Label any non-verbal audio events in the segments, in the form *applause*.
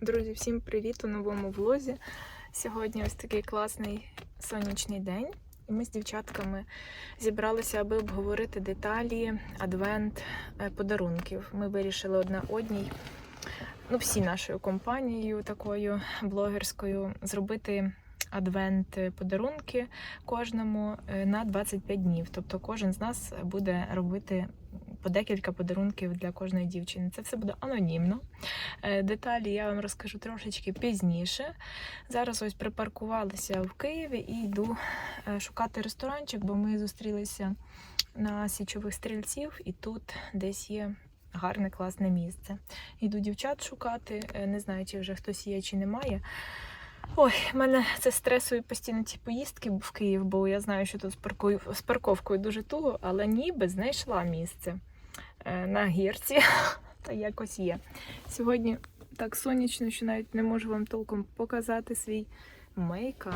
Друзі, всім привіт у новому влозі. Сьогодні ось такий класний сонячний день. І ми з дівчатками зібралися, аби обговорити деталі адвент е, подарунків. Ми вирішили одна одній, ну всі нашою компанією, такою блогерською, зробити адвент подарунки кожному е, на 25 днів. Тобто кожен з нас буде робити по декілька подарунків для кожної дівчини. Це все буде анонімно. Е, Деталі я вам розкажу трошечки пізніше. Зараз ось припаркувалися в Києві і йду е, шукати ресторанчик, бо ми зустрілися на січових стрільців, і тут десь є гарне, класне місце. Йду дівчат шукати, е, не знаю, чи вже хтось є, чи немає. Ой, мене це стресові постійно ці поїздки в Київ, бо я знаю, що тут з, парковкою дуже туго, але ніби знайшла місце на гірці. *laughs* Та якось є. Сьогодні так сонячно, що навіть не можу вам толком показати свій мейкап.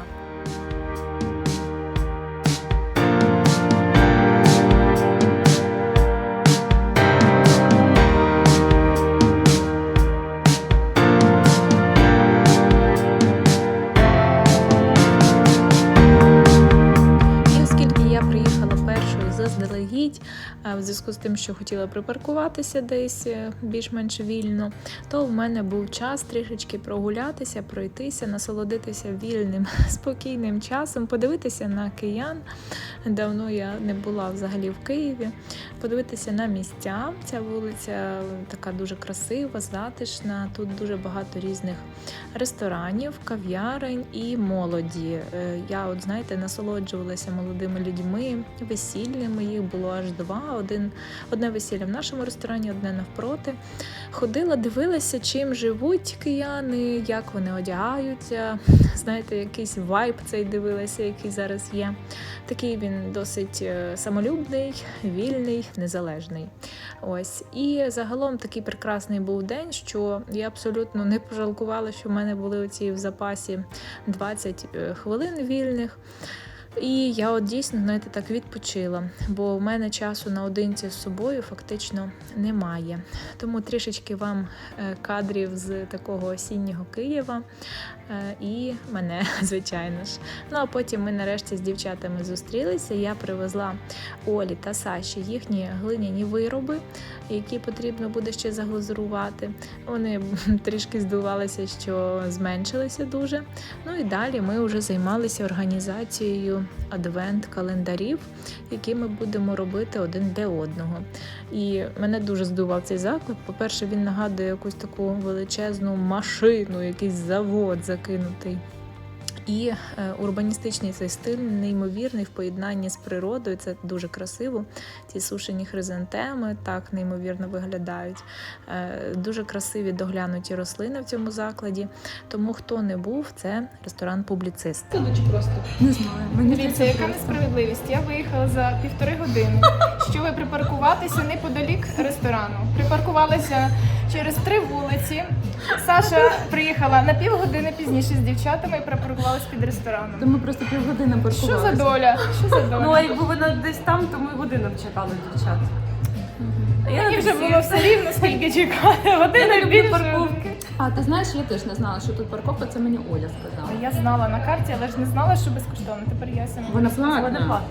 Заздалегідь, в зв'язку з тим, що хотіла припаркуватися десь е, більш-менш вільно, то в мене був час трішечки прогулятися, пройтися, насолодитися вільним, *laughs* спокійним часом, подивитися на киян. Давно я не була взагалі в Києві, подивитися на місця. Ця вулиця така дуже красива, затишна. Тут дуже багато різних ресторанів, кав'ярень і молоді. Е, Я, от знаєте, насолоджувалася молодими людьми, весіллями. Їх було аж два. Один, одне весілля в нашому ресторані, одне навпроти. Ходила, дивилася, чим живуть кияни, як вони одягаються. Знаєте, якийсь вайб цей дивилася, який зараз є. Такий він досить е, самолюбний, вільний, незалежний. Ось і загалом такий прекрасний був день, що я абсолютно не пожалкувала, що в мене були оці в запасі 20 е, хвилин вільних. І я от дійсно знаєте, так відпочила, бо в мене часу наодинці з собою фактично немає. Тому трішечки вам е, кадрів з такого осіннього Києва е, і мене, *laughs* звичайно ж. Ну а потім ми нарешті з дівчатами зустрілися. Я привезла Олі та Саші їхні глиняні вироби, які потрібно буде ще заглазурувати. Вони *laughs* трішки здивувалися, що зменшилися дуже. Ну і далі ми вже займалися організацією адвент-календарів, які ми будемо робити один для одного. І мене дуже здував цей заклад. По-перше, він нагадує якусь таку величезну машину, якийсь завод закинутий. І е, урбаністичний цей стиль неймовірний в поєднанні з природою. Це дуже красиво. Ці сушені хризантеми так неймовірно виглядають. Е, дуже красиві доглянуті рослини в цьому закладі. Тому хто не був, це ресторан Публіцист. просто Не знаю. Мені Дивіться, яка несправедливість. Я виїхала за півтори години, щоб припаркуватися неподалік ресторану. Припаркувалася через три вулиці. Саша приїхала на півгодини пізніше з дівчатами і припаркувалася під То ми просто півгодини паркувалися. Що за доля? Що за Ну, а доля? якби вона десь там, то ми годину б чекали дівчат. А я Мені на вже таксі. було все рівно, скільки чекати. Я не Година люблю більше. парковки. А ти знаєш, я теж не знала, що тут парковка, це мені Оля сказала. Я знала на карті, але ж не знала, що безкоштовно. Тепер я сама. Вона Вона платна. платна.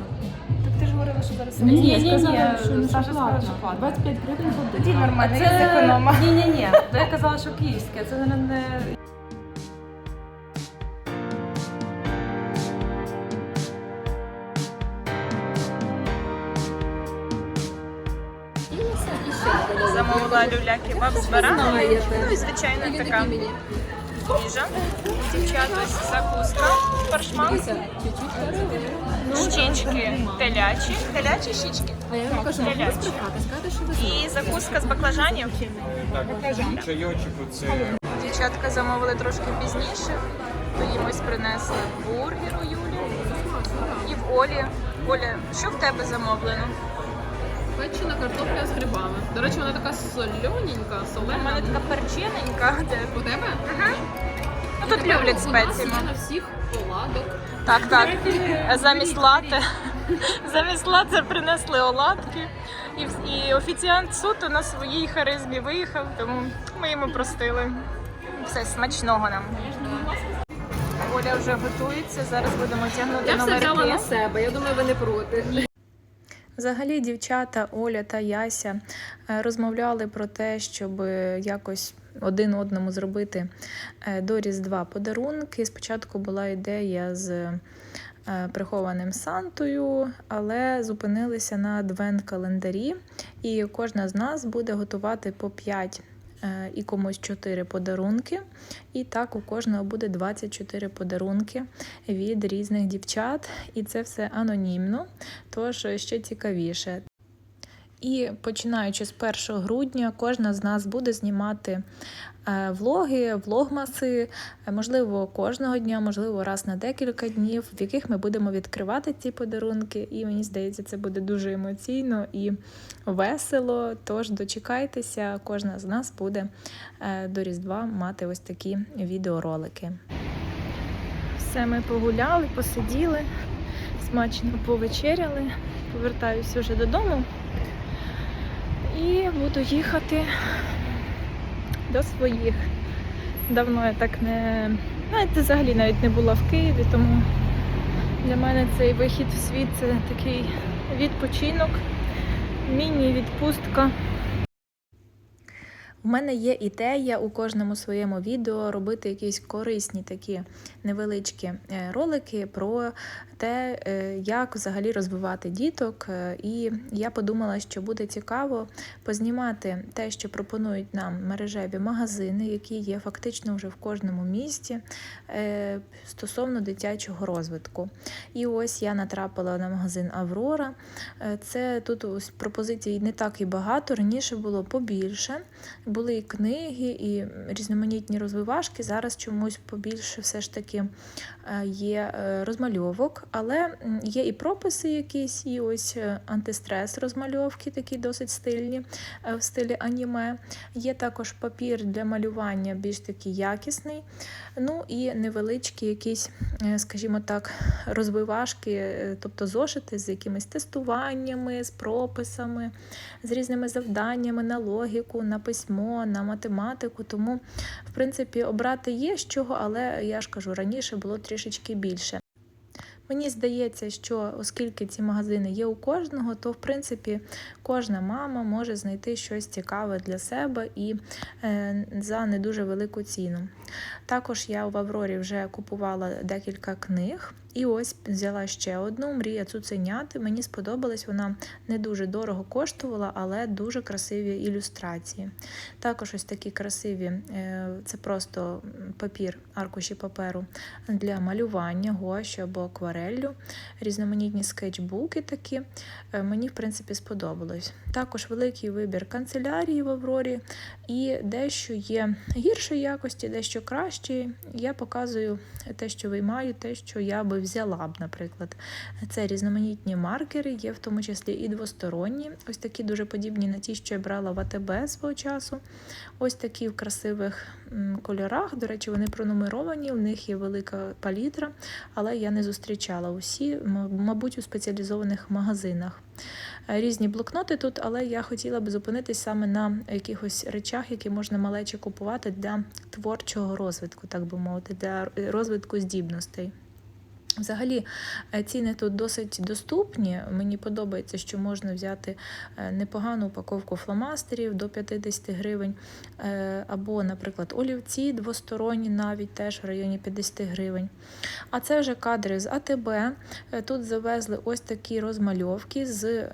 Так ти ж говорила, що зараз Ні, Ні, ні, сказала, ні, що не Саша сказала, що платна. 25 гривень Тоді нормально, Це... я зеконома. Ні, ні, ні. Я казала, що київське. Це не- не Замовила люля кебаб з бараном. Ну і звичайно така їжа. Дівчат ось закуска, фаршмак, щічки телячі. Телячі щічки? Телячі. І закуска з баклажанів. Чайочок оце. Дівчатка замовили трошки пізніше, то їм ось принесли бургер у Юлі і в Олі. Оля, що в тебе замовлено? Печена картопля з грибами. До речі, вона така солоненька, У мене така перчиненька. У тебе? Ну, тут люблять У нас є на всіх оладок. Так, так. Замість лати. *laughs* Замість лати принесли оладки. І, і офіціант суто на своїй харизмі виїхав, тому ми йому простили. Все, смачного нам. Оля вже готується, зараз будемо тягнути Я все взяла на себе, я думаю, ви не проти. Взагалі, дівчата Оля та Яся е, розмовляли про те, щоб якось один одному зробити е, до Різдва подарунки. Спочатку була ідея з е, прихованим Сантою, але зупинилися на адвент-календарі, і кожна з нас буде готувати по 5 е, і комусь 4 подарунки. І так у кожного буде 24 подарунки від різних дівчат, і це все анонімно. Тож ще цікавіше. І починаючи з 1 грудня, кожна з нас буде знімати е, влоги, влогмаси, е, можливо, кожного дня, можливо, раз на декілька днів, в яких ми будемо відкривати ці подарунки. І мені здається, це буде дуже емоційно і весело. Тож дочекайтеся, кожна з нас буде е, до Різдва мати ось такі відеоролики. Все, ми погуляли, посиділи, смачно повечеряли. Повертаюся вже додому і буду їхати до своїх. Давно я так не. Навіть взагалі навіть не була в Києві, тому для мене цей вихід в світ це такий відпочинок, міні-відпустка. У мене є ідея у кожному своєму відео робити якісь корисні такі невеличкі е, ролики про те, е, як взагалі розвивати діток. Е, І я подумала, що буде цікаво познімати те, що пропонують нам мережеві магазини, які є фактично вже в кожному місті стосовно дитячого розвитку. І ось я натрапила на магазин Аврора. Це тут пропозицій не так і багато. Раніше було побільше. Були і книги, і різноманітні розвивашки. Зараз чомусь побільше все ж таки е, є е, розмальовок, але є і прописи якісь, і ось е, антистрес розмальовки, такі досить стильні в стилі аніме. Є також папір для малювання більш такий якісний. Ну і невеличкі якісь, скажімо так, розвивашки, тобто зошити з якимись тестуваннями, з прописами, з різними завданнями на логіку, на письмо, на математику. Тому, в принципі, обрати є з чого, але я ж кажу, раніше було трішечки більше. Мені здається, що оскільки ці магазини є у кожного, то в принципі кожна мама може знайти щось цікаве для себе і е, за не дуже велику ціну. Також я в Аврорі вже купувала декілька книг. І ось взяла ще одну мрія цуценяти. Мені сподобалась, вона не дуже дорого коштувала, але дуже красиві ілюстрації. Також ось такі красиві, е, це просто папір, аркуші паперу для малювання, гуашю або аквареллю, різноманітні скетчбуки такі. Е, Мені, в принципі, сподобалось. Також великий вибір канцелярії в Аврорі і дещо є гіршої якості, дещо кращої. Я показую те, що виймаю, те, що я би взяла б, наприклад. Це різноманітні маркери, є в тому числі і двосторонні, ось такі дуже подібні на ті, що я брала в АТБ свого часу. Ось такі в красивих кольорах. До речі, вони пронумеровані, у них є велика палітра, але я не зустрічала усі, мабуть, у спеціалізованих магазинах. Різні блокноти тут, але я хотіла би зупинитись саме на якихось речах, які можна малече купувати для творчого розвитку, так би мовити, для розвитку здібностей. Взагалі е, ціни тут досить доступні. Мені подобається, що можна взяти е, непогану упаковку фломастерів до 50 гривень, е, або, наприклад, олівці двосторонні, навіть теж в районі 50 гривень. А це вже кадри з АТБ. Тут завезли ось такі розмальовки з.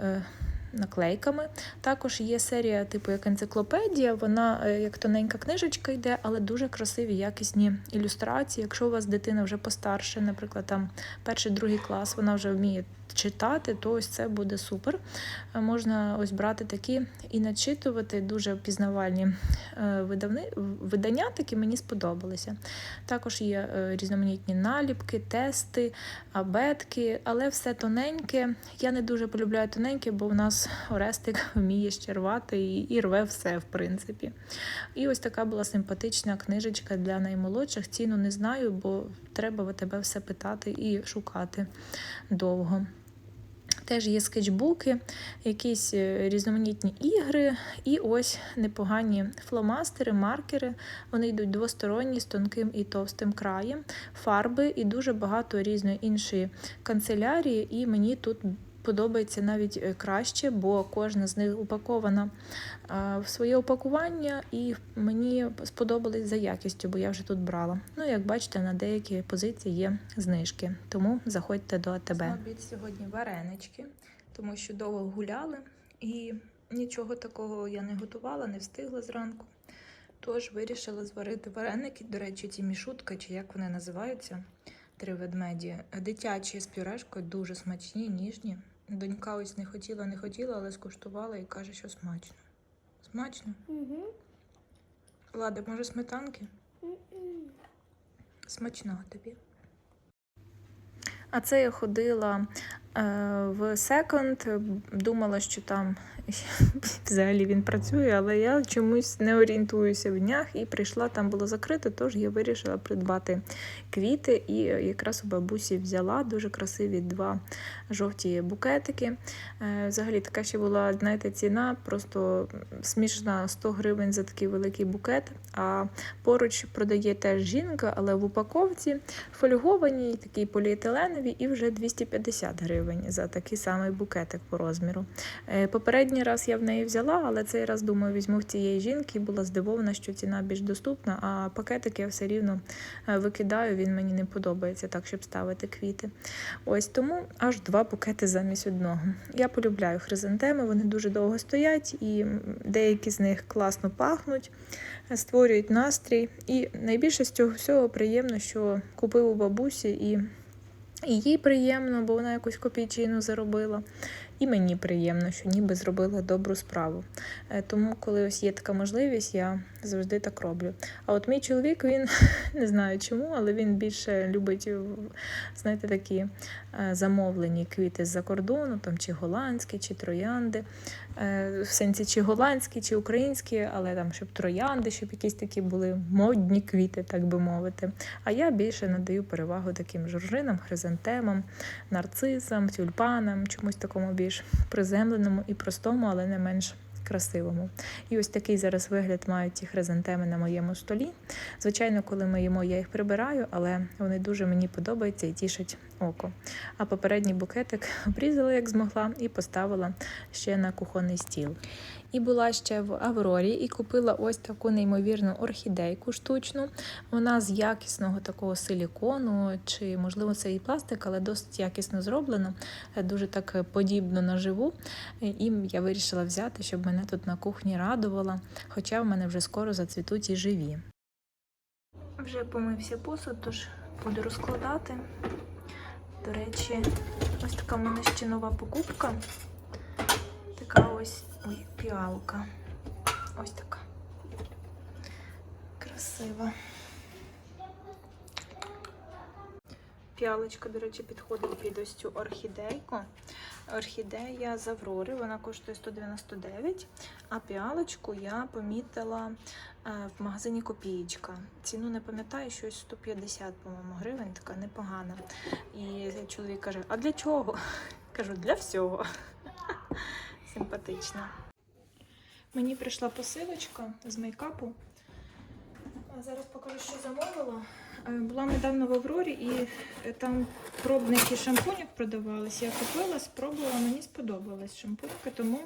Наклейками. Також є серія, типу як енциклопедія, вона е, як тоненька книжечка йде, але дуже красиві, якісні ілюстрації. Якщо у вас дитина вже постарше, наприклад, там перший другий клас, вона вже вміє читати, то ось це буде супер. Е, Можна ось брати такі і начитувати дуже пізнавальні е, видання, такі мені сподобалися. Також є е, різноманітні наліпки, тести, абетки, але все тоненьке. Я не дуже полюбляю тоненьке, бо в нас Орестик *laughs* вміє щервати і, і рве все, в принципі. І ось така була симпатична книжечка для наймолодших. Ціну не знаю, бо треба тебе все питати і шукати довго. Теж є скетчбуки, якісь е, різноманітні ігри, і ось непогані фломастери, маркери. Вони йдуть двосторонні з тонким і товстим краєм, фарби і дуже багато різної іншої канцелярії. І мені тут подобається навіть е, краще, бо кожна з них упакована в своє упакування, і мені сподобались за якістю, бо я вже тут брала. Ну, як бачите, на деякі позиції є знижки, тому заходьте до АТБ. Обід сьогодні варенички, тому що довго гуляли і нічого такого я не готувала, не встигла зранку. Тож вирішила зварити вареники. До речі, ці мішутки, чи як вони називаються, три ведмеді. Дитячі з пюрешкою дуже смачні, ніжні. Донька ось не хотіла, не хотіла, але скуштувала і каже, що смачно. Смачно? Угу. Лади, може сметанки? Смачна тобі. А це я ходила е, в секонд, думала, що там *laughs* взагалі він працює, але я чомусь не орієнтуюся в днях і прийшла, там було закрито, тож я вирішила придбати квіти і якраз у бабусі взяла дуже красиві два жовті букетики. Е, Взагалі така ще була, знаєте, ціна просто смішна 100 гривень за такий великий букет. А поруч продає теж жінка, але в упаковці фольгованій, такий поліетиленові, і вже 250 гривень за такий самий букетик по розміру. Е, Попередній раз я в неї взяла, але цей раз, думаю, візьму в цієї жінки була здивована, що ціна більш доступна, а пакетик я все рівно е, викидаю, він мені не подобається так, щоб ставити квіти. Ось тому аж два букети замість одного. Я полюбляю хризантеми, вони дуже довго стоять, і деякі з них класно пахнуть, створюють настрій. І найбільше з цього всього приємно, що купив у бабусі і. І їй приємно, бо вона якусь копійчину заробила. І мені приємно, що ніби зробила добру справу. Е, Тому, коли ось є така можливість, я завжди так роблю. А от мій чоловік, він *laughs* не знаю чому, але він більше любить, е, знаєте, такі е, замовлені квіти з-за кордону, там чи голландські, чи троянди. Е, В сенсі, чи голландські, чи українські, але там, щоб троянди, щоб якісь такі були модні квіти, так би мовити. А я більше надаю перевагу таким жоржинам, хризантемам, нарцисам, тюльпанам, чомусь такому більш приземленому і простому, але не менш красивому. І ось такий зараз вигляд мають ті хризантеми на моєму столі. Звичайно, коли ми їмо, я їх прибираю, але вони дуже мені подобаються і тішать око. А попередній букетик обрізала, як змогла, і поставила ще на кухонний стіл. І була ще в Аврорі і купила ось таку неймовірну орхідейку штучну. Вона з якісного такого силікону, чи можливо це і пластик, але досить якісно зроблено, е, дуже так подібно на живу. Е, І я вирішила взяти, щоб мене тут на кухні радувала, хоча в мене вже скоро зацвітуть і живі. Вже помився посуд, тож буду розкладати. До речі, ось така в мене ще нова покупка. Така ось піалка. Ось така. Красива. Піалочка, до речі, підходить під ось цю орхідейку. Орхідея з Аврори, вона коштує 199, а піалочку я помітила е, в магазині Копієчка. Ціну не пам'ятаю, щось 150, по-моєму, гривень, така непогана. І чоловік каже: А для чого? *laughs* Кажу, для всього. *laughs* Симпатична. Мені прийшла посилочка з мейкапу. Зараз покажу, що замовила. Е, Була недавно в Аврорі і е, там пробники шампунів продавались. Я купила, спробувала, мені сподобалась шампунька, тому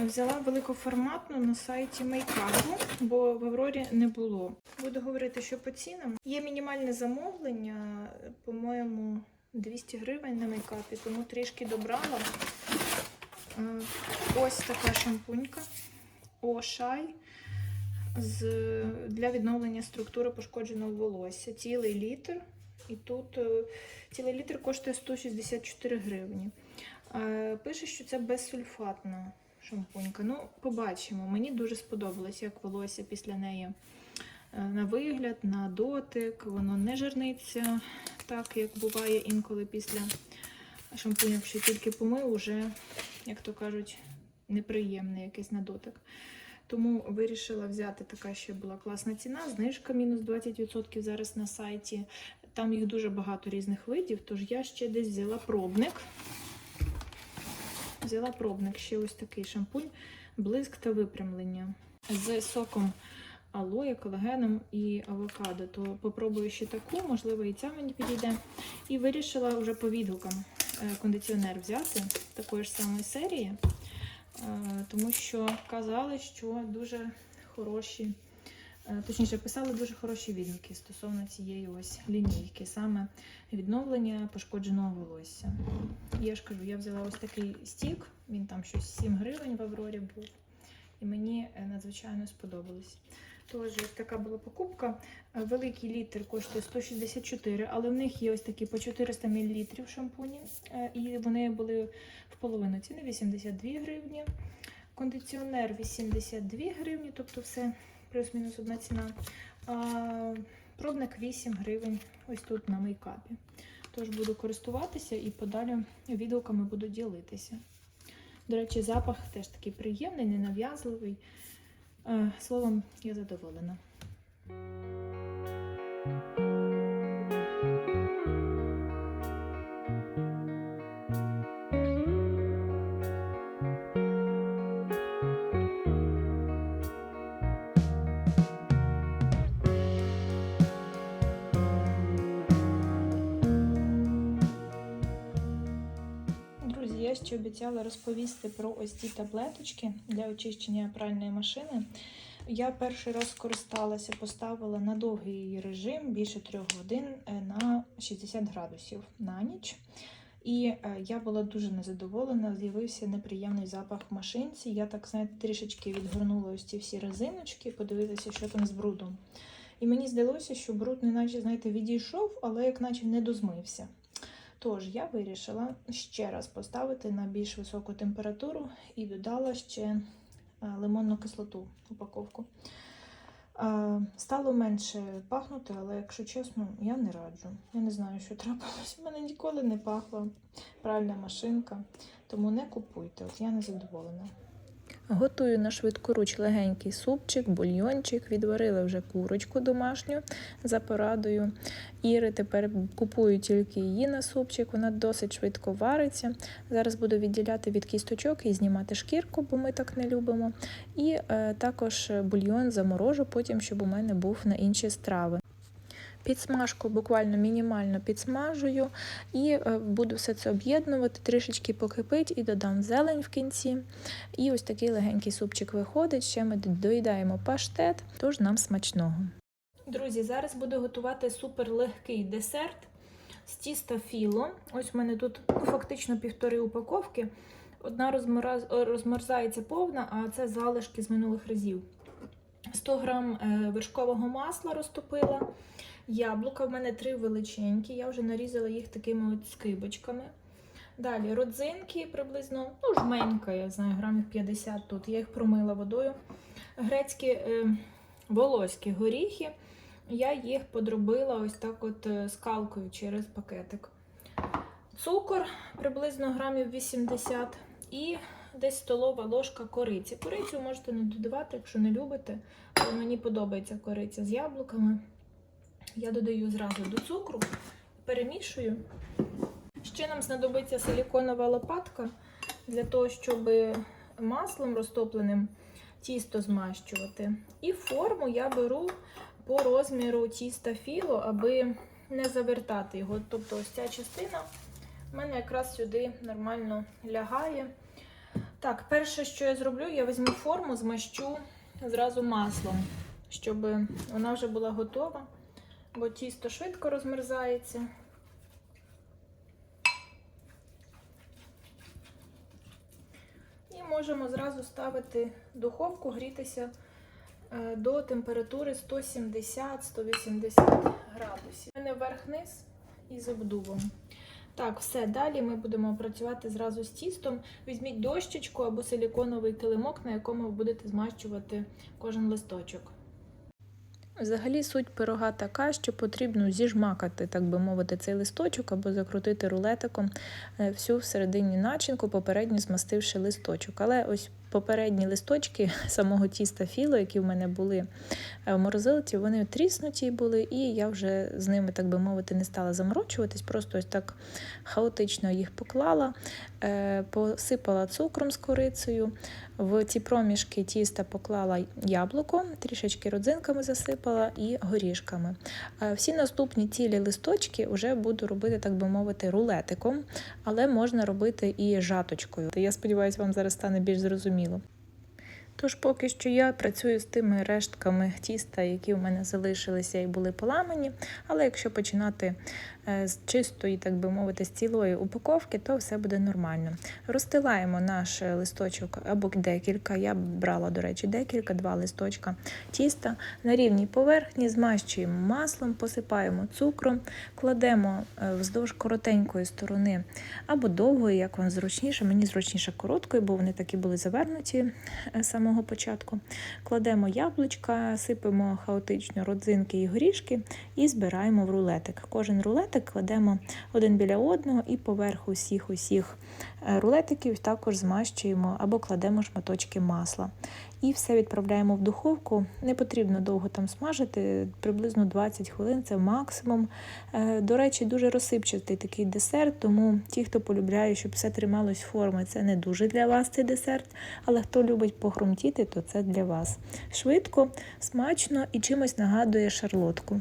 е, взяла великоформатну на сайті мейкапу, бо в Аврорі не було. Буду говорити, що по цінам. Є мінімальне замовлення, по-моєму, 200 гривень на мейкапі, тому трішки добрала. Ось така шампунька. Ошай з, для відновлення структури пошкодженого волосся. Цілий літр. І тут е, цілий літр коштує 164 гривні. Е, Пише, що це безсульфатна шампунька. Ну, побачимо. Мені дуже сподобалось, як волосся після неї е, на вигляд, на дотик. Воно не жирниться, так як буває інколи після шампуня, що тільки помив, уже, як то кажуть, неприємний якийсь на дотик. Тому вирішила взяти така ще була класна ціна. Знижка мінус 20% зараз на сайті. Там їх дуже багато різних видів, тож я ще десь взяла пробник. взяла пробник, ще ось такий шампунь, блиск та випрямлення з соком алоє, колагеном і авокадо. То попробую ще таку, можливо, і ця мені підійде. І вирішила вже по відгукам кондиціонер взяти такої ж самої серії, е, тому що казали, що дуже хороші. Е, Точніше, писали дуже хороші відгуки стосовно цієї ось лінійки, саме відновлення пошкодженого волосся. Я ж кажу, я взяла ось такий стік, він там щось 7 гривень в Аврорі був, і мені е, надзвичайно сподобалось. Тож, ось така була покупка. Е, Великий літр коштує 164, але в них є ось такі по 400 мл шампуні, е, і вони були в половину ціни 82 гривні. Кондиціонер 82 гривні, тобто все плюс-мінус одна ціна. А пробник 8 гривень ось тут на мейкапі. Тож буду користуватися і подалі відгуками буду ділитися. До речі, запах теж такий приємний, ненав'язливий. Е, Словом, я задоволена. Ще обіцяла розповісти про ось ці таблеточки для очищення пральної машини. Я перший раз скористалася, поставила на довгий режим більше трьох годин е, на 60 градусів на ніч. І е, я була дуже незадоволена, з'явився неприємний запах в машинці. Я так, знаєте, трішечки відгорнула ось ці всі резиночки, подивитися, що там з брудом. І мені здалося, що бруд, неначе, знаєте, відійшов, але як наче не дозмився. Тож я вирішила ще раз поставити на більш високу температуру і додала ще е, лимонну кислоту упаковку. Е, Стало менше пахнути, але якщо чесно, я не раджу. Я не знаю, що трапилось. У мене ніколи не пахла пральна машинка, тому не купуйте. От я не задоволена. Готую на швидку руч легенький супчик, бульйончик. Відварила вже курочку домашню за порадою. Іри тепер купую тільки її на супчик, вона досить швидко вариться. Зараз буду відділяти від кісточок і знімати шкірку, бо ми так не любимо. І е, також бульйон заморожу потім, щоб у мене був на інші страви. Підсмажку буквально мінімально підсмажую і е, буду все це об'єднувати, трішечки покипить і додам зелень в кінці. І ось такий легенький супчик виходить. Ще ми доїдаємо паштет, тож нам смачного. Друзі, зараз буду готувати супер легкий десерт з тіста філо. Ось у мене тут ну, фактично півтори упаковки. Одна розмерзається повна, а це залишки з минулих разів. 100 грам е, вершкового масла розтопила. Яблука в мене три величенькі, я вже нарізала їх такими от скибочками. Далі родзинки приблизно, ну, жменька, я знаю, грамів 50 тут. Я їх промила водою. Грецькі е, волоські горіхи. Я їх подробила ось так от е, скалкою через пакетик. Цукор приблизно грамів 80 і десь столова ложка кориці. Корицю можете не додавати, якщо не любите, але мені подобається кориця з яблуками. Я додаю зразу до цукру, перемішую. Ще нам знадобиться силіконова лопатка для того, щоб маслом розтопленим тісто змащувати. І форму я беру по розміру тіста філо, аби не завертати його. Тобто ось ця частина в мене якраз сюди нормально лягає. Так, перше, що я зроблю, я візьму форму, змащу зразу маслом, щоб вона вже була готова бо тісто швидко розмерзається. І можемо зразу ставити духовку, грітися е, до температури 170-180 градусів. У мене верх-низ із обдувом. Так, все, далі ми будемо працювати зразу з тістом. Візьміть дощечку або силіконовий килимок, на якому ви будете змащувати кожен листочок. Взагалі суть пирога така, що потрібно зіжмакати, так би мовити, цей листочок або закрутити рулетиком е, всю всередині начинку, попередньо змастивши листочок. Але ось попередні листочки *laughs* самого тіста філо, які в мене були е, в морозилці, вони тріснуті були, і я вже з ними, так би мовити, не стала заморочуватись, просто ось так хаотично їх поклала, е, посипала цукром з корицею. В ці проміжки тіста поклала яблуко, трішечки родзинками засипала і горішками. Е, Всі наступні цілі листочки вже буду робити, так би мовити, рулетиком, але можна робити і жаточкою. Я сподіваюся, вам зараз стане більш зрозуміло. Тож поки що я працюю з тими рештками тіста, які в мене залишилися і були поламані. Але якщо починати з чистої, так би мовити, з цілої упаковки, то все буде нормально. Розстилаємо наш е, листочок або декілька. Я брала, до речі, декілька, два листочка тіста на рівній поверхні, змащуємо маслом, посипаємо цукром, кладемо е, вздовж коротенької сторони або довгої, як вам зручніше. Мені зручніше короткою, бо вони такі були завернуті е, з самого початку. Кладемо яблучка, сипемо хаотично родзинки і горішки і збираємо в рулетик. Кожен рулетик кладемо один біля одного і поверх усіх усіх е, рулетиків також змащуємо або кладемо шматочки масла. І все відправляємо в духовку. Не потрібно довго там смажити, приблизно 20 хвилин це максимум. Е, До речі, дуже розсипчатий такий десерт, тому ті, хто полюбляє, щоб все трималось форми, це не дуже для вас цей десерт. Але хто любить похрумтіти, то це для вас. Швидко, смачно і чимось нагадує шарлотку.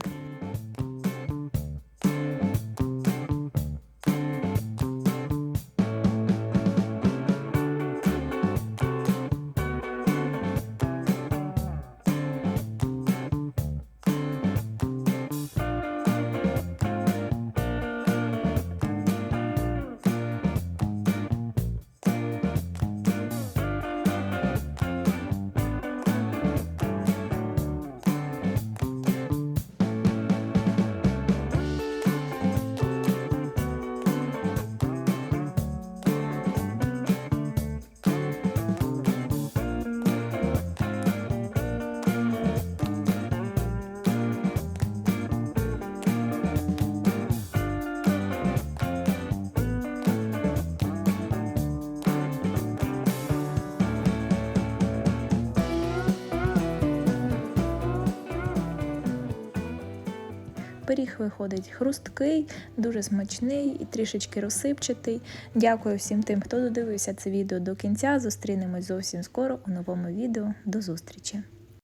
Пиріг виходить хрусткий, дуже смачний і трішечки розсипчатий. Дякую всім тим, хто додивився це відео до кінця. Зустрінемось зовсім скоро у новому відео. До зустрічі!